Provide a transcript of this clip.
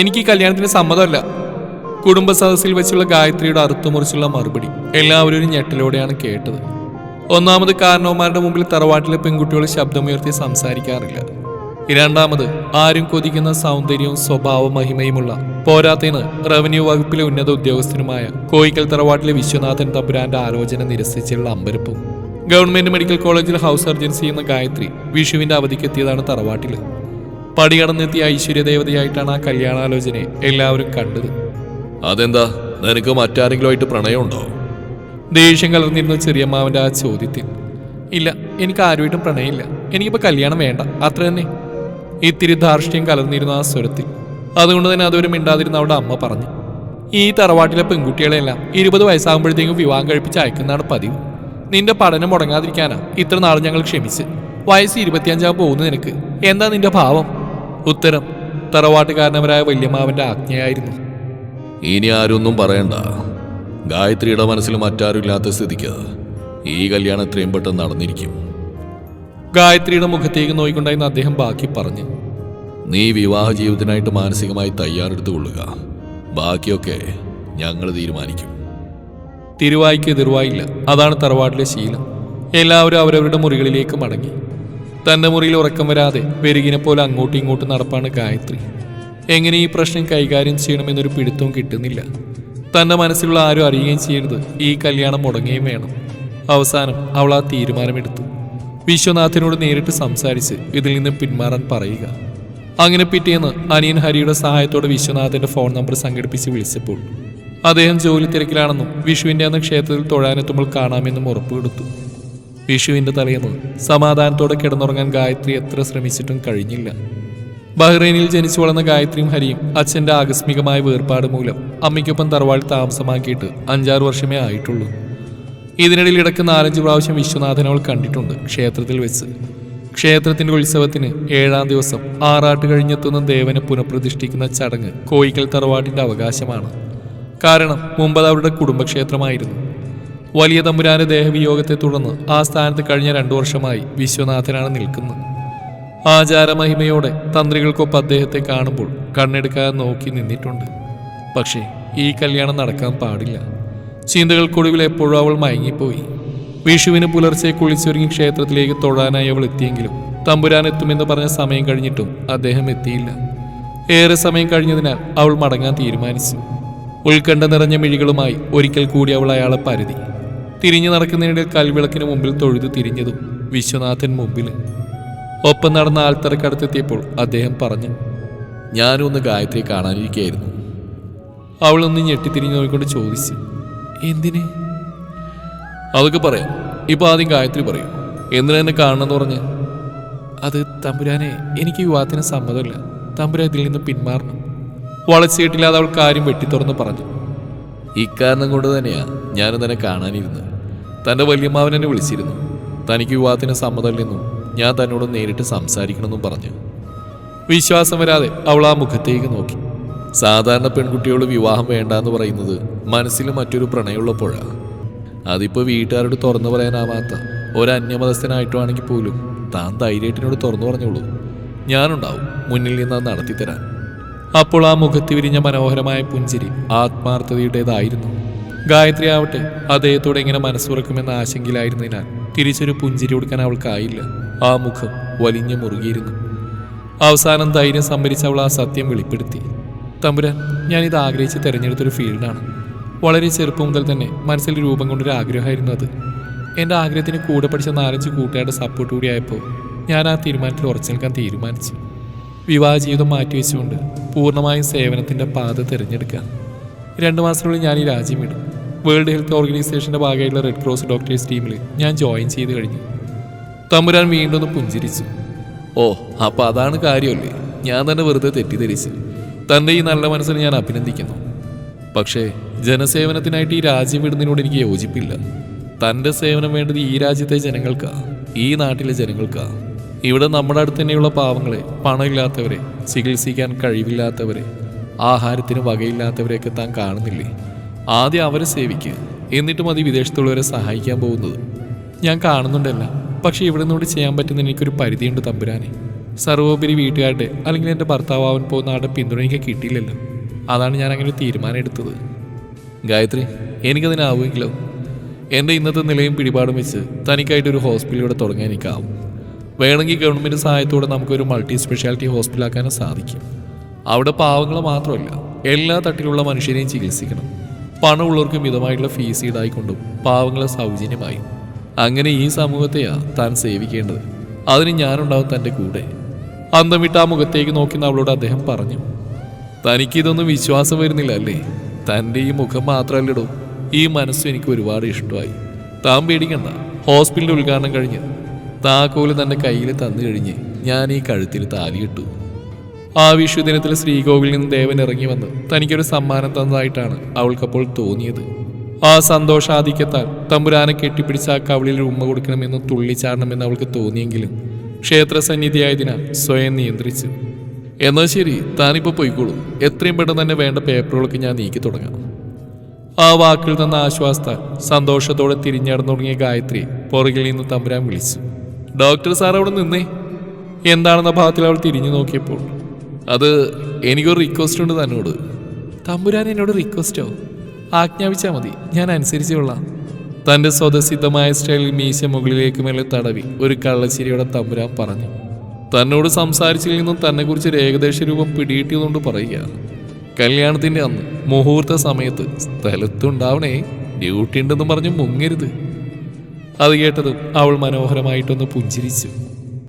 എനിക്ക് ഈ കല്യാണത്തിന് സമ്മതമല്ല. കുടുംബ സദസ്സിൽ വെച്ചുള്ള ഗായത്രിയുടെ അറുത്തുമുറിച്ചുള്ള മറുപടി എല്ലാവരും ഒരു ഞെട്ടലോടെയാണ് കേട്ടത്. ഒന്നാമത് കാരണവന്മാരുടെ മുമ്പിൽ തറവാട്ടിലെ പെൺകുട്ടികൾ ശബ്ദമുയർത്തി സംസാരിക്കാറില്ല. രണ്ടാമത് ആരും കൊതിക്കുന്ന സൗന്ദര്യവും സ്വഭാവ മഹിമയുമുള്ള പോരാത്തതിന് റവന്യൂ വകുപ്പിലെ ഉന്നത ഉദ്യോഗസ്ഥനുമായ കോയിക്കൽ തറവാട്ടിലെ വിശ്വനാഥൻ തമ്പുരാന്റെ ആലോചന നിരസിച്ചുള്ള അമ്പരപ്പും. ഗവൺമെന്റ് മെഡിക്കൽ കോളേജിൽ ഹൗസ് സർജൻസി ചെയ്യുന്ന ഗായത്രി വിഷുവിന്റെ അവധിക്കെത്തിയതാണ് തറവാട്ടിൽ പടികടന്നെത്തിയ ഐശ്വര്യദേവതയായിട്ടാണ് ആ കല്യാണാലോചനയെ എല്ലാവരും കണ്ടത്. അതെന്താ? നിനക്ക് മറ്റാരെങ്കിലുമായിട്ട് പ്രണയമുണ്ടോ? ദേഷ്യം കലർന്നിരുന്ന ചെറിയമ്മാവന്റെ ആ ചോദ്യത്തിൽ. ഇല്ല എനിക്ക് ആരുമായിട്ടും പ്രണയമില്ല. എനിക്കിപ്പോ കല്യാണം വേണ്ട. അത്ര തന്നെ. ഇത്തിരി ധാർഷ്ട്യം കലർന്നിരുന്ന ആ സ്വരത്തിൽ. അതുകൊണ്ട് തന്നെ അതൊരു മിണ്ടാതിരുന്ന അവിടെ അമ്മ പറഞ്ഞു. ഈ തറവാട്ടിലെ പെൺകുട്ടികളെല്ലാം ഇരുപത് വയസ്സാകുമ്പോഴത്തേക്കും വിവാഹം കഴിപ്പിച്ച് അയക്കുന്നതാണ് പതിവ്. നിന്റെ പഠനം മുടങ്ങാതിരിക്കാനാ ഇത്ര നാൾ ഞങ്ങൾ ക്ഷമിച്ച്. വയസ്സ് ഇരുപത്തിയഞ്ചാകുമ്പോൾ പോകുന്നു നിനക്ക്. എന്താ നിന്റെ ഭാവം? ഉത്തരം തറവാട്ടുകാരനവരായ വല്യമാവന്റെ ആജ്ഞയായിരുന്നു. ഇനി ആരൊന്നും പറയണ്ട. ഗായത്രിയുടെ മനസ്സിൽ മറ്റാരുമില്ലാത്ത സ്ഥിതിക്ക് ഈ കല്യാണം എത്രയും പെട്ടെന്ന് നടന്നിരിക്കും. ഗായത്രിയുടെ മുഖത്തേക്ക് നോയിക്കൊണ്ടായിരുന്നു അദ്ദേഹം ബാക്കി പറഞ്ഞു. നീ വിവാഹ ജീവിതത്തിനായിട്ട് മാനസികമായി തയ്യാറെടുത്തു കൊള്ളുക. ബാക്കിയൊക്കെ ഞങ്ങൾ തീരുമാനിക്കും. തിരുവായിക്ക് എതിർവായില്ല. അതാണ് തറവാട്ടിലെ ശീലം. എല്ലാവരും അവരവരുടെ മുറികളിലേക്ക് മടങ്ങി. തന്റെ മുറിയിൽ ഉറക്കം വരാതെ പെരുകിനെ പോലെ അങ്ങോട്ടും ഇങ്ങോട്ടും നടപ്പാണ് ഗായത്രി. എങ്ങനെ ഈ പ്രശ്നം കൈകാര്യം ചെയ്യണമെന്നൊരു പിടുത്തവും കിട്ടുന്നില്ല. തന്റെ മനസ്സിലുള്ള ആരും അറിയുകയും ചെയ്യരുത്. ഈ കല്യാണം മുടങ്ങുകയും വേണം. അവസാനം അവൾ ആ തീരുമാനമെടുത്തു. വിശ്വനാഥിനോട് നേരിട്ട് സംസാരിച്ച് ഇതിൽ നിന്ന് പിന്മാറാൻ പറയുക. അങ്ങനെ പിറ്റേന്ന് അനിയൻ ഹരിയുടെ സഹായത്തോടെ വിശ്വനാഥന്റെ ഫോൺ നമ്പർ സംഘടിപ്പിച്ച് വിളിച്ചപ്പോൾ അദ്ദേഹം ജോലി തിരക്കിലാണെന്നും വിഷുവിന്റെ അന്ന് ക്ഷേത്രത്തിൽ തൊഴാനെത്തുമ്പോൾ കാണാമെന്നും ഉറപ്പ് വിഷുവിന്റെ തലേന്ന് സമാധാനത്തോടെ കിടന്നുറങ്ങാൻ ഗായത്രി എത്ര ശ്രമിച്ചിട്ടും കഴിഞ്ഞില്ല. ബഹ്റൈനിൽ ജനിച്ചു വളർന്ന ഗായത്രിയും ഹരിയും അച്ഛന്റെ ആകസ്മികമായ വേർപാട് മൂലം അമ്മയ്ക്കൊപ്പം തറവാൾ താമസമാക്കിയിട്ട് അഞ്ചാറ് വർഷമേ ആയിട്ടുള്ളൂ. ഇതിനിടയിൽ ഇടയ്ക്ക് നാലഞ്ച് പ്രാവശ്യം വിശ്വനാഥനവൾ കണ്ടിട്ടുണ്ട് ക്ഷേത്രത്തിൽ വെച്ച്. ക്ഷേത്രത്തിന്റെ ഉത്സവത്തിന് ഏഴാം ദിവസം ആറാട്ട് കഴിഞ്ഞെത്തുന്ന ദേവനെ പുനഃപ്രതിഷ്ഠിക്കുന്ന ചടങ്ങ് കോയിക്കൽ തറവാട്ടിന്റെ അവകാശമാണ്. കാരണം മുമ്പ് അവരുടെ കുടുംബക്ഷേത്രമായിരുന്നു. വലിയ തമ്പുരാന്റെ ദേഹവിയോഗത്തെ തുടർന്ന് ആ സ്ഥാനത്ത് കഴിഞ്ഞ രണ്ടു വർഷമായി വിശ്വനാഥനാണ് നിൽക്കുന്നത്. ആചാരമഹിമയോടെ തന്ത്രികൾക്കൊപ്പം അദ്ദേഹത്തെ കാണുമ്പോൾ കണ്ണെടുക്കാതെ നോക്കി നിന്നിട്ടുണ്ട്. പക്ഷേ ഈ കല്യാണം നടക്കാൻ പാടില്ല. ചിന്തകൾക്കൊടുവിൽ എപ്പോഴും അവൾ മയങ്ങിപ്പോയി. വിഷുവിന് പുലർച്ചെ കുളിച്ചൊരുങ്ങി ക്ഷേത്രത്തിലേക്ക് തൊഴാനായി അവൾ എത്തിയെങ്കിലും തമ്പുരാൻ എത്തുമെന്ന് പറഞ്ഞ സമയം കഴിഞ്ഞിട്ടും അദ്ദേഹം എത്തിയില്ല. ഏറെ സമയം കഴിഞ്ഞതിനാൽ അവൾ മടങ്ങാൻ തീരുമാനിച്ചു. ഉത്കണ്ഠ നിറഞ്ഞ മിഴികളുമായി ഒരിക്കൽ കൂടി അവൾ അയാളെ പരുതി. തിരിഞ്ഞു നടക്കുന്നതിനിടെ കൽവിളക്കിന് മുമ്പിൽ തൊഴുതു തിരിഞ്ഞതും വിശ്വനാഥൻ മുമ്പിൽ ഒപ്പം നടന്ന ആൽത്തറക്കടുത്തെത്തിയപ്പോൾ അദ്ദേഹം പറഞ്ഞു ഞാനൊന്ന് ഗായത്രി കാണാനിരിക്കുകയായിരുന്നു അവളൊന്ന് ഞെട്ടിത്തിരിഞ്ഞു നോക്കിക്കൊണ്ട് ചോദിച്ചു എന്തിന്? അതൊക്കെ പറയാം. ഇപ്പോൾ ആദ്യം ഗായത്രി പറയും. എന്തിനാ എന്നെ കാണണമെന്ന് പറഞ്ഞ് അത് തമ്പുരാനെ എനിക്ക് വിവാഹത്തിന് സമ്മതമില്ല. തമ്പുരാൻ ഇതിൽ നിന്ന് പിന്മാറണം. വളച്ചേട്ടില്ലാതെ അവൾ കാര്യം വെട്ടിത്തുറന്ന് പറഞ്ഞു. ഇക്കാരണം കൊണ്ട് തന്നെയാ ഞാൻ തന്നെ കാണാനിരുന്നത്. തന്റെ വല്യമ്മാവൻ എന്നെ വിളിച്ചിരുന്നു. തനിക്ക് വിവാഹത്തിന് സമ്മതമില്ലെന്നും ഞാൻ തന്നോട് നേരിട്ട് സംസാരിക്കണമെന്നും പറഞ്ഞു. വിശ്വാസം വരാതെ അവൾ ആ മുഖത്തേക്ക് നോക്കി. സാധാരണ പെൺകുട്ടിയോട് വിവാഹം വേണ്ട എന്ന് പറയുന്നത് മനസ്സിൽ മറ്റൊരു പ്രണയമുള്ളപ്പോഴാണ് അതിപ്പോൾ വീട്ടുകാരോട് തുറന്നു പറയാനാവാത്ത ഒരു പോലും താൻ ധൈര്യത്തിനോട് തുറന്നു പറഞ്ഞോളൂ. ഞാനുണ്ടാവും മുന്നിൽ നിന്ന് അത് നടത്തിത്തരാൻ. അപ്പോൾ ആ മുഖത്ത് വിരിഞ്ഞ മനോഹരമായ പുഞ്ചിരി ആത്മാർത്ഥതയുടേതായിരുന്നു. ഗായത്രി ആവട്ടെ അദ്ദേഹത്തോടെ എങ്ങനെ മനസ്സുറക്കുമെന്ന ആശങ്കയിലായിരുന്നതിനാൽ തിരിച്ചൊരു പുഞ്ചിരി കൊടുക്കാൻ അവൾക്കായില്ല. ആ മുഖം വലിഞ്ഞു മുറുകിയിരുന്നു. അവസാനം ധൈര്യം സംഭരിച്ച അവൾ ആ സത്യം വെളിപ്പെടുത്തി. തമ്പുരാൻ ഞാനിത് ആഗ്രഹിച്ച് തിരഞ്ഞെടുത്തൊരു ഫീൽഡാണ്. വളരെ ചെറുപ്പം മുതൽ തന്നെ മനസ്സിൽ രൂപം കൊണ്ടൊരു ആഗ്രഹമായിരുന്നു അത്. എന്റെ ആഗ്രഹത്തിന് കൂടെ പഠിച്ച നാലഞ്ച് കൂട്ടുകാരുടെ സപ്പോർട്ട് കൂടിയായപ്പോൾ ഞാൻ ആ തീരുമാനത്തിൽ ഉറച്ചു നിൽക്കാൻ തീരുമാനിച്ചു. വിവാഹ ജീവിതം മാറ്റിവെച്ചുകൊണ്ട് പൂർണമായും സേവനത്തിന്റെ പാത തിരഞ്ഞെടുക്കുക. രണ്ട് മാസത്തിനുള്ളിൽ ഞാൻ ഈ രാജ്യം വിടും. വേൾഡ് ഹെൽത്ത് ഓർഗനൈസേഷന്റെ ഭാഗമായിട്ടുള്ള റെഡ് ക്രോസ് ഡോക്ടേഴ്സ് ടീമിൽ ഞാൻ ജോയിൻ ചെയ്ത് കഴിഞ്ഞു. തമ്പുരാൻ വീണ്ടും ഒന്ന് പുഞ്ചിരിച്ചു. ഓ അപ്പോൾ അതാണ് കാര്യമല്ലേ? ഞാൻ തന്നെ വെറുതെ തെറ്റിദ്ധരിച്ചു. തന്റെ ഈ നല്ല മനസ്സിന് ഞാൻ അഭിനന്ദിക്കുന്നു. പക്ഷേ ജനസേവനത്തിനായിട്ട് ഈ രാജ്യം വിടുന്നതിനോട് എനിക്ക് യോജിപ്പില്ല. തന്റെ സേവനം വേണ്ടത് ഈ രാജ്യത്തെ ജനങ്ങൾക്കാണ് ഈ നാട്ടിലെ ജനങ്ങൾക്കാ. ഇവിടെ നമ്മുടെ അടുത്ത് തന്നെയുള്ള പാവങ്ങളെ പണമില്ലാത്തവരെ ചികിത്സിക്കാൻ കഴിവില്ലാത്തവരെ ആഹാരത്തിന് വകയില്ലാത്തവരെയൊക്കെ താൻ കാണുന്നില്ലേ? ആദ്യം അവരെ സേവിക്കുക എന്നിട്ട് മതി വിദേശത്തുള്ളവരെ സഹായിക്കാൻ പോകുന്നത്. ഞാൻ കാണുന്നുണ്ടല്ല പക്ഷേ ഇവിടെ നിന്നോട് ചെയ്യാൻ പറ്റുന്ന എനിക്കൊരു പരിധിയുണ്ട് തമ്പുരാനെ. സർവോപരി വീട്ടുകാരുടെ അല്ലെങ്കിൽ എന്റെ ഭർത്താവൻ പോകുന്ന ആളുടെ പിന്തുണ എനിക്ക് കിട്ടിയില്ലല്ലോ. അതാണ് ഞാൻ അങ്ങനെ തീരുമാനം എടുത്തത്. ഗായത്രി എനിക്കതിനാവുമെങ്കിലോ? എന്റെ ഇന്നത്തെ നിലയും പിടിപാടും വെച്ച് തനിക്കായിട്ടൊരു ഹോസ്പിറ്റലിലൂടെ തുടങ്ങാൻ എനിക്കാവും. വേണമെങ്കിൽ ഗവൺമെന്റ് സഹായത്തോടെ നമുക്കൊരു മൾട്ടി സ്പെഷ്യാലിറ്റി ഹോസ്പിറ്റൽ ഹോസ്പിറ്റലാക്കാനും സാധിക്കും. അവിടെ പാവങ്ങൾ മാത്രമല്ല എല്ലാ തട്ടിലുള്ള മനുഷ്യരെയും ചികിത്സിക്കണം. പണമുള്ളവർക്ക് മിതമായിട്ടുള്ള ഫീസ് ഈടായിക്കൊണ്ടും പാവങ്ങളെ സൗജന്യമായി. അങ്ങനെ ഈ സമൂഹത്തെയാ താൻ സേവിക്കേണ്ടത്. അതിന് ഞാനുണ്ടാവും തന്റെ കൂടെ. അന്തം വിട്ട് ആ മുഖത്തേക്ക് നോക്കുന്ന അവളോട് അദ്ദേഹം പറഞ്ഞു തനിക്കിതൊന്നും വിശ്വാസം വരുന്നില്ല അല്ലേ? തന്റെ ഈ മുഖം മാത്രമല്ലടോ ഈ മനസ്സും എനിക്ക് ഒരുപാട് ഇഷ്ടമായി. താൻ പേടിക്കണ്ട. ഹോസ്പിറ്റലിൽ ഉദ്ഘാടനം കഴിഞ്ഞ് താക്കോൽ തന്റെ കയ്യിൽ തന്നു കഴിഞ്ഞ് ഞാൻ ഈ കഴുത്തിൽ താലിയിട്ടു. ആ വിഷുദിനത്തിൽ ശ്രീകോവിൽ നിന്ന് ദേവൻ ഇറങ്ങി വന്ന് തനിക്കൊരു സമ്മാനം തന്നതായിട്ടാണ് അവൾക്കപ്പോൾ തോന്നിയത്. ആ സന്തോഷാധിക്യത്താൽ തമ്പുരാനെ കെട്ടിപ്പിടിച്ച ആ കവിളിൽ ഉമ്മ കൊടുക്കണമെന്ന് തുള്ളിച്ചാടണമെന്ന് അവൾക്ക് തോന്നിയെങ്കിലും ക്ഷേത്രസന്നിധിയായതിനാൽ സ്വയം നിയന്ത്രിച്ചു. എന്നാൽ ശരി താനിപ്പോൾ പോയിക്കോളൂ. എത്രയും പെട്ടെന്ന് തന്നെ വേണ്ട പേപ്പറുകളൊക്കെ ഞാൻ നീക്കി തുടങ്ങാം. ആ വാക്കിൽ തന്ന ആശ്വാസത്താൽ സന്തോഷത്തോടെ തിരിഞ്ഞടന്നു തുടങ്ങിയ ഗായത്രി പുറകിൽ നിന്ന് തമ്പുരാൻ വിളിച്ചു. ഡോക്ടർ സാർ അവിടെ നിന്നേ. എന്താണെന്ന ഭാഗത്തിൽ അവൾ തിരിഞ്ഞു നോക്കിയപ്പോൾ അത് എനിക്കൊരു റിക്വസ്റ്റ് ഉണ്ട് തന്നോട്. തമ്പുരാൻ എന്നോട് റിക്വസ്റ്റോ ആജ്ഞാപിച്ചാൽ മതി ഞാൻ അനുസരിച്ചു തന്റെ സ്വതസിദ്ധമായ സ്റ്റൈലിൽ മീശ മുകളിലേക്ക് മേലെ തടവി ഒരു കള്ളശ്ശേരിയുടെ തമ്പുരാൻ പറഞ്ഞു. തന്നോട് സംസാരിച്ചിൽ നിന്നും തന്നെക്കുറിച്ച് ഒരു ഏകദേശ രൂപം പിടിയിട്ടിയതുകൊണ്ട് പറയുക. കല്യാണത്തിന്റെ അന്ന് മുഹൂർത്ത സമയത്ത് സ്ഥലത്തുണ്ടാവണേ ഡ്യൂട്ടി ഉണ്ടെന്ന് പറഞ്ഞ് മുങ്ങരുത്. അത് കേട്ടതും അവൾ മനോഹരമായിട്ടൊന്ന് പുഞ്ചിരിച്ചു.